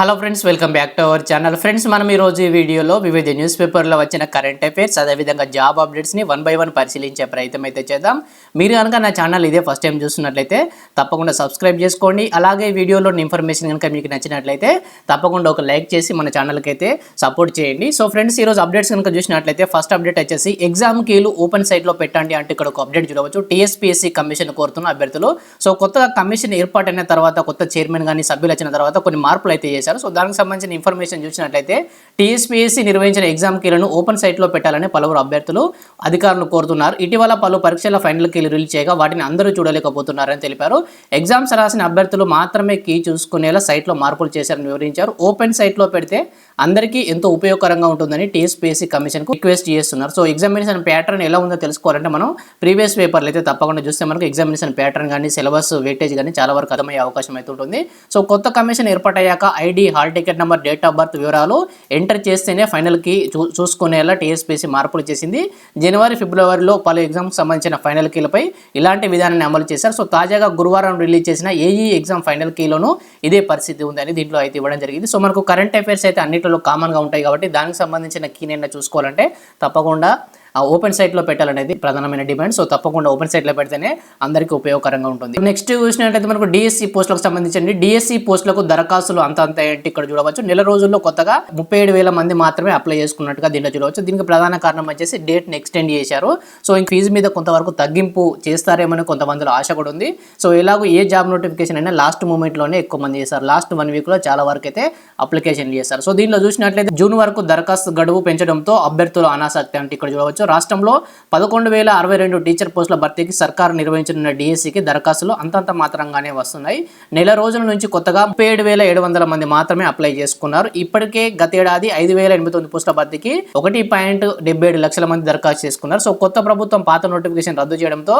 Hello friends welcome back to our channel friends మనం ఈ రోజు ఈ వీడియోలో వివిధ న్యూస్ పేపర్లో వచ్చిన కరెంట్ అఫైర్స్ అదేవిధంగా జాబ్ అప్డేట్స్ని వన్ బై వన్ పరిశీలించే ప్రయత్నం అయితే చేద్దాం. మీరు కనుక నా ఛానల్ ఇదే ఫస్ట్ టైం చూస్తున్నట్లయితే తప్పకుండా సబ్స్క్రైబ్ చేసుకోండి. అలాగే వీడియోలో ఇన్ఫర్మేషన్ కనుక మీకు నచ్చినట్లయితే తప్పకుండా ఒక లైక్ చేసి మన ఛానల్కి అయితే సపోర్ట్ చేయండి. సో ఫ్రెండ్స్ ఈరోజు అప్డేట్స్ కనుక చూసినట్లయితే ఫస్ట్ అప్డేట్ వచ్చేసి ఎగ్జామ్ కీలు ఓపెన్ సైట్లో పెట్టండి అంటే ఇక్కడ ఒక అప్డేట్ చూడవచ్చు. టీఎస్పీఎస్సీ కమిషన్ కోరుతున్న అభ్యర్థులు. సో కొత్తగా కమిషన్ ఏర్పాటైన తర్వాత కొత్త చైర్మన్ కానీ సభ్యులు వచ్చిన తర్వాత కొన్ని మార్పులు అయితే చేశారు. సో దానికి సంబంధించిన ఇన్ఫర్మేషన్ చూసినట్లయితే టీఎస్పీఎస్సీ నిర్వహించిన ఎగ్జామ్ కీలను ఓపెన్ సైట్లో పెట్టాలని పలువురు అభ్యర్థులు అధికారులు కోరుతున్నారు. ఇటీవల పలు పరీక్షల ఫైనల్ కీలు రిలీజ్ చేయగా వాటిని అందరూ చూడలేకపోతున్నారని తెలిపారు. ఎగ్జామ్స్ రాసిన అభ్యర్థులు మాత్రమే కీ చూసుకునేలా సైట్లో మార్పులు చేశారని వివరించారు. ఓపెన్ సైట్లో పెడితే అందరికీ ఎంతో ఉపయోగకరంగా ఉంటుందని టీఎస్పీఎస్సీ కమిషన్కు రిక్వెస్ట్ చేస్తున్నారు. సో ఎగ్జామినేషన్ ప్యాటర్న్ ఎలా ఉందో తెలుసుకోవాలంటే మనం ప్రీవియస్ పేపర్లు అయితే తప్పకుండా చూస్తే మనకు ఎగ్జామినేషన్ ప్యాటర్న్ కానీ సిలబస్ వెయిటేజ్ కానీ చాలా వరకు అర్థమయ్యే అవకాశం అయితే ఉంటుంది. సో కొత్త commission ఏర్పాటయ్యాక ID hall ticket number date of birth వివరాలు ఎంటర్ చేస్తేనే ఫైనల్కి చూ చూసుకునేలా టీఎస్పీఎస్సీ మార్పులు చేసింది. జనవరి ఫిబ్రవరిలో పలు ఎగ్జామ్కి సంబంధించిన ఫైనల్ కీలపై ఇలాంటి విధానాన్ని అమలు చేశారు. సో తాజాగా గురువారం రిలీజ్ చేసిన ఏఈ ఎగ్జామ్ ఫైనల్ కీలోనూ ఇదే పరిస్థితి ఉందని దీంట్లో అయితే ఇవ్వడం జరిగింది. సో మనకు కరెంట్ అఫైర్స్ అయితే అన్నింటిలో కామన్గా ఉంటాయి కాబట్టి దానికి సంబంధించిన కీనైనా చూసుకోవాలంటే తప్పకుండా ఆ ఓపెన్ సైట్లో పెట్టాలనేది ప్రధానమైన డిమాండ్. సో తప్పకుండా ఓపెన్ సైట్లో పెడితేనే అందరికీ ఉపయోగకరంగా ఉంటుంది. నెక్స్ట్ చూసినట్లయితే మనకు డిఎస్సి పోస్టులకు సంబంధించి డిఎస్సి పోస్టులకు దరఖాస్తులు అంత అంత ఏంటి ఇక్కడ చూడవచ్చు. నెల రోజుల్లో కొత్తగా ముప్పై ఏడు వేల మంది మాత్రమే అప్లై చేసుకున్నట్టుగా దీంట్లో చూడవచ్చు. దీనికి ప్రధాన కారణం వచ్చేసి డేట్ని ఎక్స్టెండ్ చేశారు. సో ఇంక ఫీజు మీద కొంతవరకు తగ్గింపు చేస్తారేమని కొంతమందిలో ఆశ కూడా ఉంది. సో ఇలాగో ఏ జాబ్ నోటిఫికేషన్ అయినా లాస్ట్ మూమెంట్లోనే ఎక్కువ మంది చేస్తారు. లాస్ట్ వన్ వీక్లో చాలా వరకు అయితే అప్లికేషన్లు చేస్తారు. సో దీనిలో చూసినట్లయితే జూన్ వరకు దరఖాస్తు గడువు పెంచడంతో అభ్యర్థులు అనాసక్తి అంటే ఇక్కడ చూడవచ్చు. రాష్ట్రంలో పదకొండు వేల అరవై రెండు టీచర్ పోస్టుల భర్తీకి సర్కారు నిర్వహించనున్న డిఎస్సికి దరఖాస్తులు అంతంత మాత్రంగానే వస్తున్నాయి. నెల రోజుల నుంచి కొత్తగా ముప్పై ఏడు వేల ఏడు వందల మంది మాత్రమే అప్లై చేసుకున్నారు. ఇప్పటికే గతేడాది ఐదు వేల ఎనిమిది తొమ్మిది పోస్టుల భర్తీకి ఒకటి పాయింట్ డెబ్బై ఏడు లక్షల మంది దరఖాస్తు చేసుకున్నారు. సో కొత్త ప్రభుత్వం పాత నోటిఫికేషన్ రద్దు చేయడంతో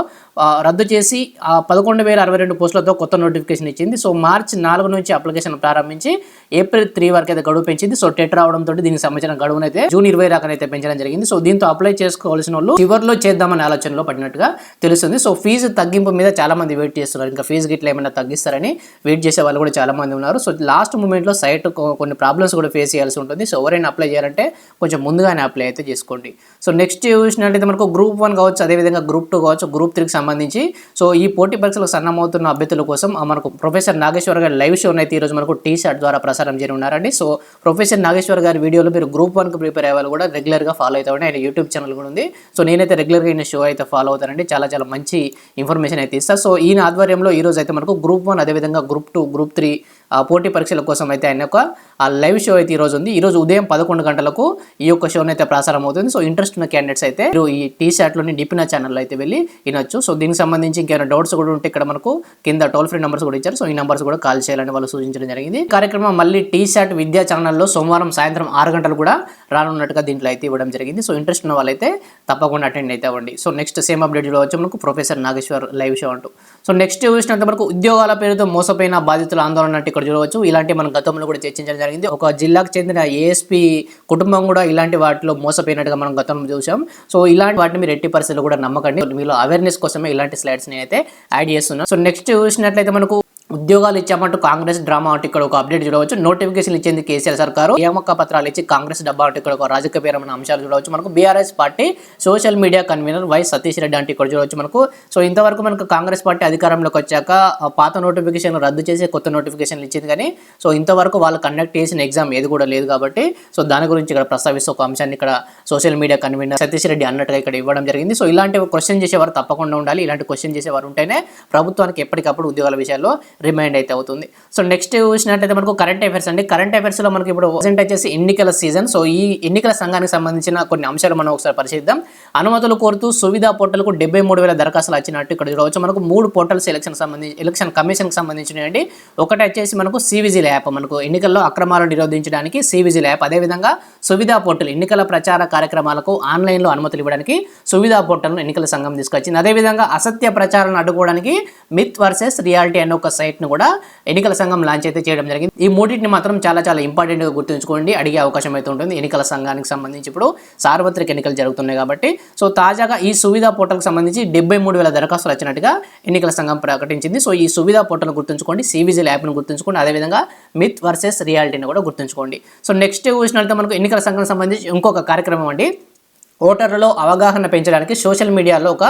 రద్దు చేసి పదకొండు వేల అరవై రెండు పోస్టులతో కొత్త నోటిఫికేషన్ ఇచ్చింది. సో మార్చి నాలుగు నుంచి అప్లికేషన్ ప్రారంభించి ఏప్రిల్ త్రీ వరకు అయితే గడువు పెంచింది. సో టెట్ రావడంతో దీనికి సంబంధించిన గడువునైతే అయితే జూన్ ఇరవై రాకనైతే పెంచడం జరిగింది. సో దీంతో అప్లై చేసుకోవాల్సిన వాళ్ళు చివరిలో చేద్దామనే ఆలోచనలో పడినట్టుగా తెలుస్తుంది. సో ఫీజు తగ్గింపు మీద చాలా మంది వెయిట్ చేస్తున్నారు. ఇంకా ఫీజు గిట్ల ఏమైనా తగ్గిస్తారని వెయిట్ చేసే వాళ్ళు కూడా చాలా మంది ఉన్నారు. సో లాస్ట్ మూమెంట్లో సైట్ కొన్ని ప్రాబ్లమ్స్ కూడా ఫేస్ చేయాల్సి ఉంటుంది. సో ఎవరైనా అప్లై చేయాలంటే కొంచెం ముందుగానే అప్లై అయితే చేసుకోండి. సో నెక్స్ట్ చూసినట్టయితే మనకు గ్రూప్ వన్ కావచ్చు అదేవిధంగా గ్రూప్ టూ కావచ్చు గ్రూప్ త్రీకి సంబంధించి. సో ఈ పోటీ పరీక్షలకు సన్నమవుతున్న అభ్యర్థుల కోసం మనకు ప్రొఫెసర్ నాగేశ్వర్ గారి లైవ్ షో అయితే ఈరోజు మనకు టీ షర్ట్ ద్వారా ప్రసారం చేయనున్నారండి ఉన్నారండి. సో ప్రొఫెసర్ నాగేశ్వర్ గారి వీడియోలో మీరు గ్రూప్ వన్కి ప్రిపేర్ అయ్యే వాళ్ళు కూడా రెగ్యులర్గా ఫాలో అవుతామని ఆయన యూట్యూబ్ ఛానల్ కూడా ఉంది. సో నేనైతే రెగ్యులర్గా ఈయన షో అయితే ఫాలో అవుతానండి. చాలా చాలా మంచి ఇన్ఫర్మేషన్ అయితే ఇస్తాను సో ఈయన ఆధ్వర్యంలో ఈరోజు అయితే మనకు గ్రూప్ వన్ అదేవిధంగా గ్రూప్ టూ గ్రూప్ త్రీ పోటీ పరీక్షల కోసం అయితే ఆయన యొక్క ఆ లైవ్ షో అయితే ఈరోజు ఉంది. ఈ రోజు ఉదయం పదకొండు గంటలకు ఈ యొక్క షోని అయితే ప్రసారం అవుతుంది. సో ఇంట్రెస్ట్ ఉన్న క్యాండిడేట్స్ అయితే మీరు ఈ టీ షర్ట్లోని డిపిన ఛానల్లో అయితే వెళ్ళి వినొచ్చు. సో దీనికి సంబంధించి ఇంకేమైనా డౌట్స్ కూడా ఉంటే ఇక్కడ మనకు కింద టోల్ ఫ్రీ నెంబర్స్ కూడా ఇచ్చారు. సో ఈ నెంబర్స్ కూడా కాల్ చేయాలని వాళ్ళు సూచించడం జరిగింది. కార్యక్రమం మళ్ళీ టీ షర్ట్ విద్యా ఛానల్లో సోమవారం సాయంత్రం ఆరు గంటలు కూడా రానున్నట్టుగా దీంట్లో అయితే ఇవ్వడం జరిగింది. సో ఇంట్రెస్ట్ ఉన్న వాళ్ళైతే తప్పకుండా అటెండ్ అయితే అవ్వండి. సో నెక్స్ట్ సేమ్ అప్డేట్ వచ్చి మనకు ప్రొఫెసర్ నాగేశ్వర్ లైవ్ షో అంటూ. సో నెక్స్ట్ చూసినంత మనకు ఉద్యోగాల పేరుతో మోసపోయిన బాధితుల ఆందోళన అంటే ఇక్కడ చూడవచ్చు. ఇలాంటి మనం గతంలో కూడా చర్చించడం జరిగింది. ఒక జిల్లాకు చెందిన ఏఎస్పీ కుటుంబం కూడా ఇలాంటి వాటిలో మోసపోయినట్టుగా మనం గతంలో చూసాం సో ఇలాంటి వాటిని మీరు ఎట్టి పరిస్థితులు కూడా నమ్మకండి. మీలో అవేర్నెస్ కోసమే ఇలాంటి స్లైడ్స్ అయితే యాడ్ చేస్తున్నాను. సో నెక్స్ట్ చూసినట్లయితే మనకు ఉద్యోగాలు ఇచ్చామంటూ కాంగ్రెస్ డ్రామా అంటూ ఇక్కడ ఒక అప్డేట్ చూడవచ్చు. నోటిఫికేషన్ ఇచ్చింది కేసీఆర్ సర్కారు. నియామక పత్రాలు ఇచ్చి కాంగ్రెస్ డబ్బా అంటూ ఇక్కడ ఒక రాజకీయపరమైన అంశాలు చూడవచ్చు. మనకు BRS party social media convener Y Satish Reddy అంటే ఇక్కడ చూడవచ్చు మనకు. సో ఇంతవరకు మనకు కాంగ్రెస్ పార్టీ అధికారంలోకి వచ్చాక పాత నోటిఫికేషన్ రద్దు చేసి కొత్త నోటిఫికేషన్లు ఇచ్చింది కానీ సో ఇంతవరకు వాళ్ళు కండక్ట్ చేసిన ఎగ్జామ్ ఏది కూడా లేదు కాబట్టి సో దాని గురించి ఇక్కడ ప్రస్తావిస్తూ ఒక అంశాన్ని ఇక్కడ social media convener Satish Reddy అన్నట్టుగా ఇక్కడ ఇవ్వడం జరిగింది. సో ఇలాంటి క్వశ్చన్ చేసేవారు తప్పకుండా ఉండాలి. ఇలాంటి క్వశ్చన్ చేసేవారు ఉంటేనే ప్రభుత్వానికి ఎప్పటికప్పుడు ఉద్యోగాల విషయాల్లో రిమైండ్ అయితే అవుతుంది. సో నెక్స్ట్ చూసినట్టయితే మనకు కరెంట్ అఫైర్స్ అండి. కరెంట్ అఫైర్స్లో మనకి ఇప్పుడు ప్రజెంట్ వచ్చేసి ఎన్నికల సీజన్ సో ఈ ఎన్నికల సంఘానికి సంబంధించిన కొన్ని అంశాలు మనం ఒకసారి పరిశీలిద్దాం. అనుమతులు కోరుతూ సువిధా పోర్టల్కు డెబ్బై మూడు వేల దరఖాస్తులు వచ్చినట్టు ఇక్కడ చూడవచ్చు. మనకు మూడు పోర్టల్స్ ఎలక్షన్ సంబంధించి ఎలక్షన్ కమిషన్కి సంబంధించినవి ఒకటి వచ్చేసి మనకు సివిజిల్ యాప్ మనకు ఎన్నికల్లో అక్రమాలను నిరోధించడానికి సివిజిల్ యాప్ అదేవిధంగా సువిధా పోర్టల్ ఎన్నికల ప్రచార కార్యక్రమాలకు ఆన్లైన్లో అనుమతులు ఇవ్వడానికి సువిధా పోర్టల్ను ఎన్నికల సంఘం తీసుకొచ్చింది. అదేవిధంగా అసత్య ప్రచారాలను అడ్డుకోవడానికి మిత్ వర్సెస్ రియాలిటీ అనే ఒక సైట్ వెబ్సైట్ను కూడా ఎన్నికల సంఘం లాంచ్ అయితే చేయడం జరిగింది. ఈ మూడింటిని మాత్రం చాలా చాలా ఇంపార్టెంట్గా గుర్తుంచుకోండి. అడిగే అవకాశం అయితే ఉంటుంది. ఎన్నికల సంఘానికి సంబంధించి ఇప్పుడు సార్వత్రిక ఎన్నికలు జరుగుతున్నాయి కాబట్టి. సో తాజాగా ఈ సువిధా పోర్టల్కి సంబంధించి డెబ్బై మూడు వేల దరఖాస్తులు వచ్చినట్టుగా ఎన్నికల సంఘం ప్రకటించింది. సో ఈ సువిధా పోర్టల్ను గుర్తుంచుకోండి. సివిజిల్ యాప్ను గుర్తుంచుకోండి. అదేవిధంగా మిత్ వర్సెస్ రియాలిటీని కూడా గుర్తుంచుకోండి. సో నెక్స్ట్ చూసినట్లయితే మనకు ఎన్నికల సంఘం సంబంధించి ఇంకొక కార్యక్రమం అండి. ఓటర్లలో అవగాహన పెంచడానికి సోషల్ మీడియాలో ఒక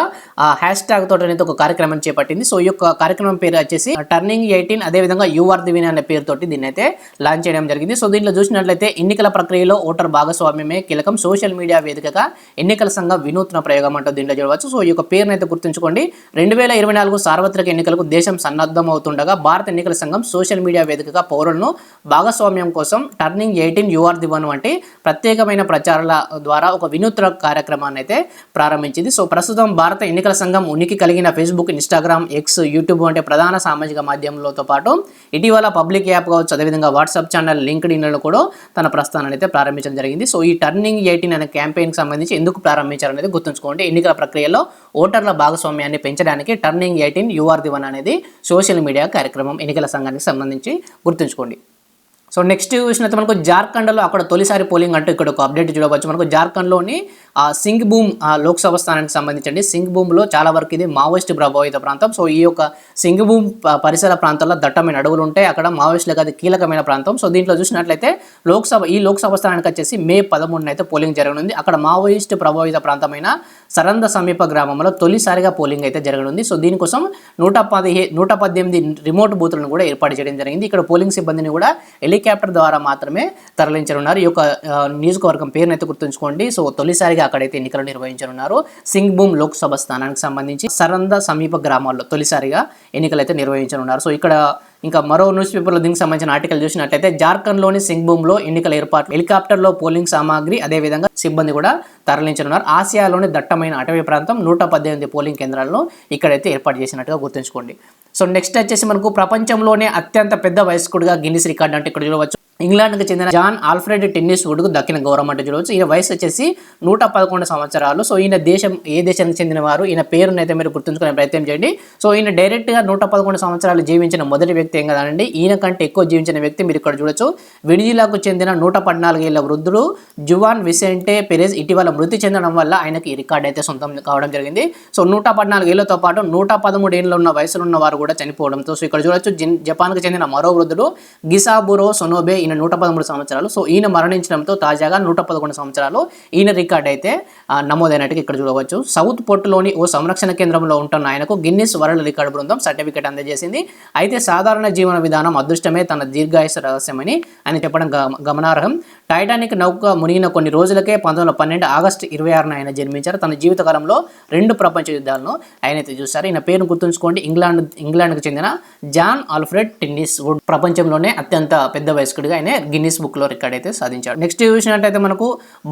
హ్యాష్ ట్యాగ్ తోటి అనేది ఒక కార్యక్రమం చేపట్టింది. సో ఈ యొక్క కార్యక్రమం పేరు వచ్చేసి టర్నింగ్ ఎయిటీన్ అదేవిధంగా యూఆర్ దివిన్ అనే పేరుతోటి దీన్ని అయితే లాంచ్ చేయడం జరిగింది. సో దీంట్లో చూసినట్లయితే ఎన్నికల ప్రక్రియలో ఓటర్ భాగస్వామ్యమే కీలకం. సోషల్ మీడియా వేదికగా ఎన్నికల సంఘం వినూత్న ప్రయోగం అంటూ దీంట్లో చూడవచ్చు. సో ఈ యొక్క పేరును అయితే గుర్తుంచుకోండి. రెండు వేల ఇరవై నాలుగు సార్వత్రిక ఎన్నికలకు దేశం సన్నద్ధం అవుతుండగా భారత ఎన్నికల సంఘం సోషల్ మీడియా వేదికగా పౌరులను భాగస్వామ్యం కోసం టర్నింగ్ ఎయిటీన్ యూఆర్ దివన్ వంటి ప్రత్యేకమైన ప్రచారాల ద్వారా ఒక వినూత్న కార్యక్రమాన్ని అయితే ప్రారంభించింది. సో ప్రస్తుతం భారత ఎన్నికల సంఘం ఉనికి కలిగిన ఫేస్బుక్ ఇన్స్టాగ్రామ్ ఎక్స్ యూట్యూబ్ వంటి ప్రధాన సామాజిక మాధ్యమాలతో పాటు ఇటీవల పబ్లిక్ యాప్ కావచ్చు అదేవిధంగా వాట్సాప్ ఛానల్ లింక్డ్ ఇన్లలో కూడా తన ప్రస్థానాన్ని అయితే ప్రారంభించడం జరిగింది. సో ఈ టర్నింగ్ ఎయిటీన్ అనే క్యాంపెయిన్కి సంబంధించి ఎందుకు ప్రారంభించారనేది గుర్తుంచుకోండి. ఎన్నికల ప్రక్రియలో ఓటర్ల భాగస్వామ్యాన్ని పెంచడానికి turning eighteen you are the one అనేది సోషల్ మీడియా కార్యక్రమం ఎన్నికల సంఘానికి సంబంధించి గుర్తుంచుకోండి. సో నెక్స్ట్ చూసినట్టు మనకు జార్ఖండ్లో అక్కడ తొలిసారి పోలింగ్ అంటూ ఇక్కడ ఒక అప్డేట్ చూడవచ్చు. మనకు జార్ఖండ్లోని ఆ సింగ్ భూమ్ లోక్సభ స్థానానికి సంబంధించండి. సింగ్ భూమ్లో చాలా వరకు ఇది మావోయిస్ట్ ప్రభావిత ప్రాంతం. సో ఈ యొక్క సింగ్ భూమ్ పరిసర ప్రాంతాల్లో దట్టమైన అడవులు ఉంటాయి. అక్కడ మావోయిస్టులకు అది కీలకమైన ప్రాంతం. సో దీంట్లో చూసినట్లయితే లోక్సభ ఈ లోక్సభ స్థానానికి వచ్చేసి మే పదమూడున అయితే పోలింగ్ జరగనుంది. అక్కడ మావోయిస్ట్ ప్రభావిత ప్రాంతమైన సరంద సమీప గ్రామంలో తొలిసారిగా పోలింగ్ అయితే జరగనుంది. సో దీనికోసం నూట పదిహే నూట పద్దెనిమిది రిమోట్ బూతులను కూడా ఏర్పాటు చేయడం జరిగింది. ఇక్కడ పోలింగ్ సిబ్బందిని కూడా హెలికాప్టర్ ద్వారా మాత్రమే తరలించనున్నారు. ఈ యొక్క నియోజకవర్గం పేరునైతే గుర్తుంచుకోండి. సో తొలిసారిగా అక్కడైతే ఎన్నికలు నిర్వహించనున్నారు. సింగ్ భూమ్ లోక్సభ స్థానానికి సంబంధించి సరంద సమీప గ్రామాల్లో తొలిసారిగా ఎన్నికలు అయితే నిర్వహించనున్నారు. సో ఇక్కడ ఇంకా మరో న్యూస్ పేపర్లో దీనికి సంబంధించిన ఆర్టికల్ చూసినట్లయితే జార్ఖండ్లోని సింగ్భూమ్లో ఎన్నికల ఏర్పాట్లు హెలికాప్టర్లో పోలింగ్ సామాగ్రి అదేవిధంగా సిబ్బంది కూడా తరలించనున్నారు. ఆసియాలోని దట్టమైన అటవీ ప్రాంతం నూట పద్దెనిమిది పోలింగ్ కేంద్రాలను ఇక్కడైతే ఏర్పాటు చేసినట్టుగా గుర్తుంచుకోండి. సో నెక్స్ట్ వచ్చేసి మనకు ప్రపంచంలోనే అత్యంత పెద్ద వయస్కుడిగా గిన్నిస్ రికార్డ్ అంటే ఇక్కడ చూడవచ్చు. ఇంగ్లాండ్కి చెందిన జాన్ ఆల్ఫ్రెడ్ టెన్నిస్ వుడ్కు దక్కిన గౌరవం అంటే చూడవచ్చు. ఈయన వయసు వచ్చేసి నూట పదకొండు సంవత్సరాలు. సో ఈయన దేశం ఏ దేశానికి చెందిన వారు ఈయన పేరునైతే మీరు గుర్తుంచుకునే ప్రయత్నం చేయండి. సో ఈయన డైరెక్ట్గా నూట పదకొండు సంవత్సరాలు జీవించిన మొదటి వ్యక్తి ఏం కదండి. ఈయన కంటే ఎక్కువ జీవించిన వ్యక్తి మీరు ఇక్కడ చూడొచ్చు. వెనిజిలాకు చెందిన నూట పద్నాలుగేళ్ళ వృద్ధుడు జువాన్ విసెంటే పెరెజ్ ఇటీవల మృతి చెందడం వల్ల ఆయనకి ఈ రికార్డ్ అయితే సొంతం కావడం జరిగింది. సో నూట పద్నాలుగేళ్ళతో పాటు నూట పదమూడు ఉన్న వయసులో ఉన్న వారు కూడా చనిపోవడంతో సో ఇక్కడ చూడొచ్చు జిన్ జపాన్కి చెందిన మరో వృద్ధుడు గిసాబురో సొనోబే. ఈయన నూట పదమూడు సంవత్సరాలు. సో ఈయన మరణించడంతో తాజాగా నూట పదకొండు సంవత్సరాలు. ఈయన రికార్డ్ అయితే నమోదైనట్టుగా ఇక్కడ చూడవచ్చు. సౌత్ పొట్టులోని ఓ సంరక్షణ కేంద్రంలో ఉంటున్న ఆయనకు గిన్నిస్ వరల్డ్ రికార్డు బృందం సర్టిఫికేట్ అందజేసింది. అయితే సాధారణ జీవన విధానం అదృష్టమే తన దీర్ఘాయుస రహస్యమని ఆయన చెప్పడం గమ- గమనార్హం. టైటానిక్ నౌక మునిగిన కొన్ని రోజులకే పంతొమ్మిది పన్నెండు ఆగస్టు ఇరవై ఆరున ఆయన జన్మించారు. తన జీవితకాలంలో రెండు ప్రపంచ యుద్ధాలను ఆయన అయితే చూశారు. ఈయన పేరును గుర్తుంచుకోండి. ఇంగ్లాండ్ ఇంగ్లాండ్కు చెందిన జాన్ ఆల్ఫ్రెడ్ టెన్నిస్ వుడ్ ప్రపంచంలోనే అత్యంత పెద్ద వయస్కుడిగా ఆయన గిన్నిస్ బుక్లో రికార్డ్ అయితే సాధించాడు. నెక్స్ట్ చూసినట్టయితే మనకు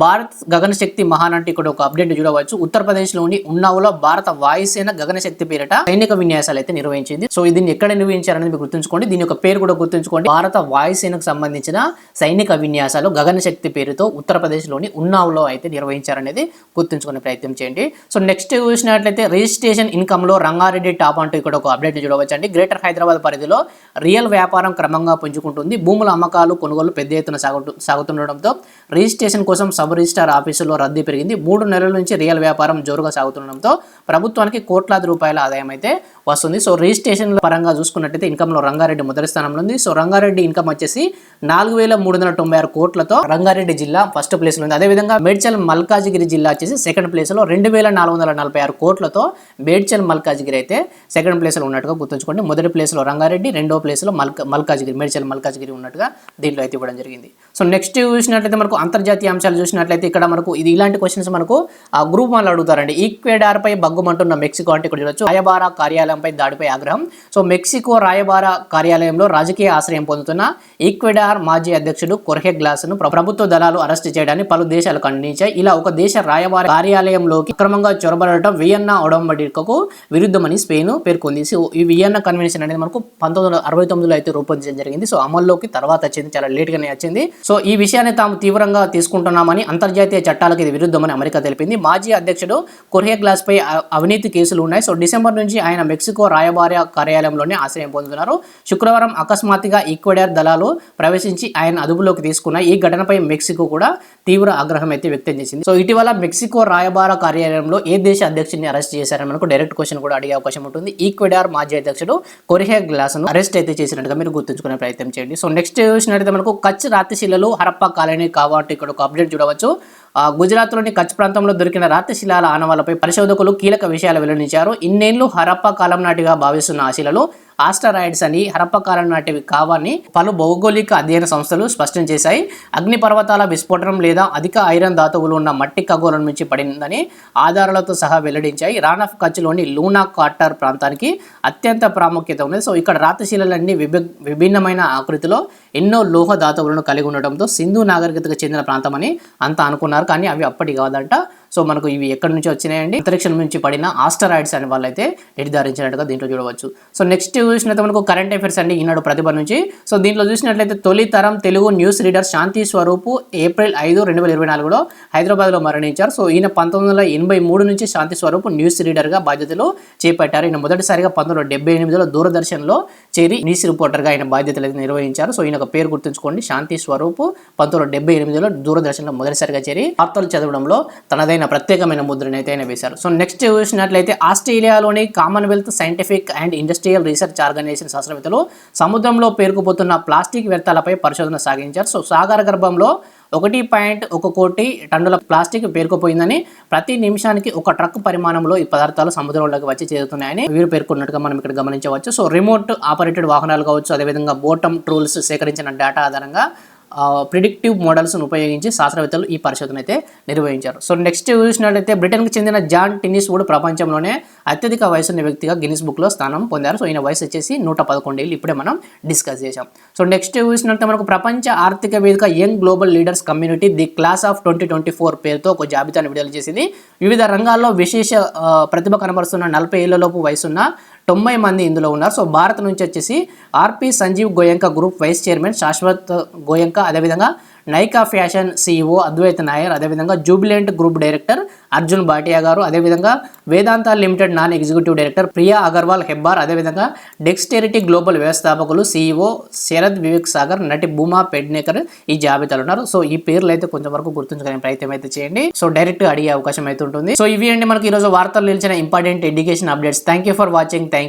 భారత్ గగనశక్తి మహాన్ అంటే ఇక్కడ ఒక అప్డేట్ చూడవచ్చు. ఉత్తరప్రదేశ్లోని ఉన్నావులో భారత వాయుసేన గగనశక్తి పేరిట సైనిక విన్యాసాలు అయితే నిర్వహించింది. సో దీన్ని ఎక్కడ నిర్వహించారనేది గుర్తుంచుకోండి. దీని యొక్క పేరు కూడా గుర్తుంచుకోండి. భారత వాయుసేనకు సంబంధించిన సైనిక విన్యాసాలు గగనశక్తి పేరుతో ఉత్తరప్రదేశ్లోని ఉన్నావులో అయితే నిర్వహించారనేది గుర్తుంచుకునే ప్రయత్నం చేయండి. సో నెక్స్ట్ చూసినట్లయితే రిజిస్ట్రేషన్ ఇన్కమ్లో రంగారెడ్డి టాప్ అంటూ ఇక్కడ ఒక అప్డేట్ చూడవచ్చు అండి గ్రేటర్ హైదరాబాద్ పరిధిలో రియల్ వ్యాపారం క్రమంగా పుంజుకుంటుంది. భూముల అమ్మకాలు కొనుగోలు పెద్ద ఎత్తున సాగుతు సాగుతుండడంతో రిజిస్ట్రేషన్ కోసం సబ్ రిజిస్టార్ ఆఫీసులో రద్దీ పెరిగింది. మూడు నెలల నుంచి రియల్ వ్యాపారం జోరుగా సాగుతుండడంతో ప్రభుత్వానికి కోట్లాది రూపాయల ఆదాయం అయితే వస్తుంది. సో రిజిస్ట్రేషన్ పరంగా చూసుకున్నట్టయితే ఇన్కంలో రంగారెడ్డి మొదటి స్థానంలో ఉంది. సో రంగారెడ్డి ఇన్కమ్ వచ్చేసి నాలుగు వేల మూడు వందల తొంభై ఆరు కోట్లతో రంగారెడ్డి జిల్లా ఫస్ట్ ప్లేస్లో ఉంది. అదేవిధంగా మేడ్చల్ మల్కాజిగిరి జిల్లా వచ్చేసి సెకండ్ ప్లేస్లో రెండు వేల నాలుగు వందల నలభై ఆరు కోట్లతో మేడ్చల్ మల్కాజిగిరి అయితే సెకండ్ ప్లేస్లో ఉన్నట్టుగా గుర్తుంచుకోండి. మొదటి ప్లేస్లో రంగారెడ్డి రెండో ప్లేస్లో మల్క మల్కాజిగిరి మేడ్చల్ మల్కాజిగిరి ఉన్నట్టుగా దీంట్లో అయితే ఇవ్వడం జరిగింది. సో నెక్స్ట్ చూసినట్లయితే మనకు అంతర్జాతీయ అంశాలు చూసినట్లయితే ఇక్కడ మనకు ఇది ఇలాంటి క్వశ్చన్స్ మనకు ఆ గ్రూప్ వాళ్ళు అడుగుతారండి. ఈక్వేడార్ పై బగ్గుమంటున్న మెక్సికో అంటే ఇక్కడ చూడొచ్చు. కార్యాలయం దేశంపై దాడిపై ఆగ్రహం. సో మెక్సికో రాయబార కార్యాలయంలో రాజకీయ ఆశ్రయం పొందుతున్న ఈక్వెడార్ మాజీ అధ్యక్షుడు కొర్హె గ్లాస్ను ప్రభుత్వ దళాలు అరెస్ట్ చేయడాన్ని పలు దేశాలు ఖండించాయి. ఇలా ఒక దేశ రాయబార కార్యాలయంలోకి అక్రమంగా చొరబడటం వియన్నా ఒడంబడికకు విరుద్ధమని స్పెయిన్ పేర్కొంది. సో ఈ వియన్నా కన్వెన్షన్ అనేది మనకు పంతొమ్మిది వందల అరవై తొమ్మిదిలో అయితే రూపొందించడం జరిగింది. సో అమల్లోకి తర్వాత వచ్చింది చాలా లేట్గానే వచ్చింది. సో ఈ విషయాన్ని తాము తీవ్రంగా తీసుకుంటున్నామని అంతర్జాతీయ చట్టాలకు ఇది విరుద్ధమని అమెరికా తెలిపింది. మాజీ అధ్యక్షుడు కొర్హే గ్లాస్ పై అవినీతి కేసులు ఉన్నాయి. సో డిసెంబర్ నుంచి ఆయన మెక్సికో మెక్సికో రాయబార కార్యాలయంలోనే ఆశ్రయం పొందుతున్నారు. శుక్రవారం అకస్మాత్తుగా ఈక్వెడార్ దళాలు ప్రవేశించి ఆయన అదుపులోకి తీసుకున్న ఈ ఘటనపై మెక్సికో కూడా తీవ్ర ఆగ్రహం అయితే వ్యక్తం చేసింది. సో ఇటీవల మెక్సికో రాయబార కార్యాలయంలో ఏ దేశ అధ్యక్షుడిని అరెస్ట్ చేశారని మనకు డైరెక్ట్ క్వశ్చన్ కూడా అడిగే అవకాశం ఉంటుంది. ఈక్వెడార్ మాజీ అధ్యక్షుడు కొరిహే గ్లాస్ను అరెస్ట్ అయితే చేసినట్టుగా మీరు గుర్తుంచుకునే ప్రయత్నం చేయండి. సో నెక్స్ట్ చూసినట్టయితే మనకు కచ్ రాతిశిలలు హరప్ప కాలనీ కాబట్టి ఇక్కడ ఒక అప్డేట్ చూడవచ్చు. గుజరాత్లోని కచ్ ప్రాంతంలో దొరికిన రాతి శిలాల ఆనవాలపై పరిశోధకులు కీలక విషయాలు వెల్లడించారు. ఇన్నేళ్ళు హరప్ప కాలం నాటిగా భావిస్తున్న ఆ శిలలు ఆస్టరాయిడ్స్ అని హరప్పకాలం నాటివి కావని పలు భౌగోళిక అధ్యయన సంస్థలు స్పష్టం చేశాయి. అగ్నిపర్వతాల విస్ఫోటనం లేదా అధిక ఐరన్ ధాతువులు ఉన్న మట్టి ఖగోళం నుంచి పడిందని ఆధారాలతో సహా వెల్లడించాయి. రాన్ ఆఫ్ కచ్లోని లూనా కార్టర్ ప్రాంతానికి అత్యంత ప్రాముఖ్యత ఉంది సో ఇక్కడ రాతశిలలన్నీ విభి విభిన్నమైన ఆకృతిలో ఎన్నో లోహ ధాతువులను కలిగి ఉండటంతో సింధు నాగరికతకు చెందిన ప్రాంతం అని అంతా అనుకున్నారు. కానీ అవి అప్పటి కాదంట. సో మనకు ఇవి ఎక్కడి నుంచి వచ్చినాయండి? అంతరిక్షం నుంచి పడిన ఆస్టరాయిడ్స్ అని వాళ్ళైతే నిర్ధారించినట్టుగా దీంట్లో చూడవచ్చు. సో నెక్స్ట్ చూసినట్టు మనకు కరెంట్ అఫైర్స్ అండి ఈనాడు ప్రతిభ నుంచి. సో దీంట్లో చూసినట్లయితే తొలి తరం Telugu news reader Shanti Swaroop April ఐదు రెండు వేల ఇరవై నాలుగులో హైదరాబాద్లో మరణించారు. సో ఈయన పంతొమ్మిది వందల ఎనభై మూడు నుంచి శాంతి స్వరూపు న్యూస్ రీడర్గా బాధ్యతలు చేపట్టారు. ఈయన మొదటిసారిగా పంతొమ్మిది వందల డెబ్బై ఎనిమిదిలో దూరదర్శన్లో చేరి న్యూస్ రిపోర్టర్గా ఆయన బాధ్యతలు అయితే నిర్వహించారు. సో ఈయన ఒక పేరు గుర్తుంచుకోండి శాంతి స్వరూపు. పంతొమ్మిది వందల డెబ్బై ఎనిమిదిలో దూరదర్శన్లో మొదటిసారిగా చేరి వార్తలు చదవడంలో తనదైన ప్రత్యేకమైన ముద్రను అయితే ఆయన వేశారు. సో నెక్స్ట్ చూసినట్లయితే ఆస్ట్రేలియాలోని Commonwealth scientific and industrial research organisation శాస్త్రవేత్తలు సముద్రంలో పేరుకుపోతున్న ప్లాస్టిక్ వ్యర్థాలపై పరిశోధన సాగించారు. సో సాగర గర్భంలో ఒకటి పాయింట్ ఒక కోటి టన్నుల ప్లాస్టిక్ పేరుకుపోయిందని ప్రతి నిమిషానికి ఒక ట్రక్ పరిమాణంలో ఈ పదార్థాలు సముద్రంలోకి వచ్చి చేరుతున్నాయని వీరు పేర్కొన్నట్టుగా మనం ఇక్కడ గమనించవచ్చు. సో రిమోట్ ఆపరేటెడ్ వాహనాలు కావచ్చు అదేవిధంగా బోటమ్ ట్రూల్స్ సేకరించిన డేటా ఆధారంగా ప్రిడిక్టివ్ మోడల్స్ను ఉపయోగించి శాస్త్రవేత్తలు ఈ పరిశోధన అయితే నిర్వహించారు. సో నెక్స్ట్ చూసినట్లయితే బ్రిటన్కి చెందిన జాన్ టిన్నిస్ వుడ్ ప్రపంచంలోనే అత్యధిక వయసున్న వ్యక్తిగా గిన్నిస్ బుక్లో స్థానం పొందారు. సో ఈయన వయసు వచ్చేసి నూట పదకొండు ఏళ్ళు ఇప్పుడే మనం డిస్కస్ చేశాం. సో నెక్స్ట్ చూసినట్లయితే మనకు ప్రపంచ ఆర్థిక వేదిక young global leaders community the class of twenty twenty four పేరుతో ఒక జాబితాను విడుదల చేసింది. వివిధ రంగాల్లో విశేష ప్రతిభ కనబరుస్తున్న నలభై ఏళ్ళలోపు వయసున్న తొంభై మంది ఇందులో ఉన్నారు. సో భారత్ నుంచి వచ్చేసి RP Sanjiv Goenka group vice chairman Shashwat Goenka. అదేవిధంగా నైకా ఫ్యాషన్ సీఈఓ అద్వైత్ నాయర్ అదేవిధంగా Jubilant group director Arjun Bhatia గారు అదేవిధంగా Vedanta limited non executive director Priya Agarwal Hebbar అదేవిధంగా డెక్స్టెరిటీ గ్లోబల్ వ్యవస్థాపకులు సీఈఓ శరద్ వివేక్ సాగర్ నటి భూమా పెడ్నేకర్ ఈ జాబితాలో ఉన్నారు. సో ఈ పేర్లు అయితే కొంచెం వరకు గుర్తుంచుకునే ప్రయత్నం అయితే చేయండి. సో డైరెక్ట్ అడిగే అవకాశం అయితే ఉంటుంది. సో ఇవి అండి మనకి ఈరోజు వార్తలు నిలిచిన important education updates. Thank you for watching. Thank you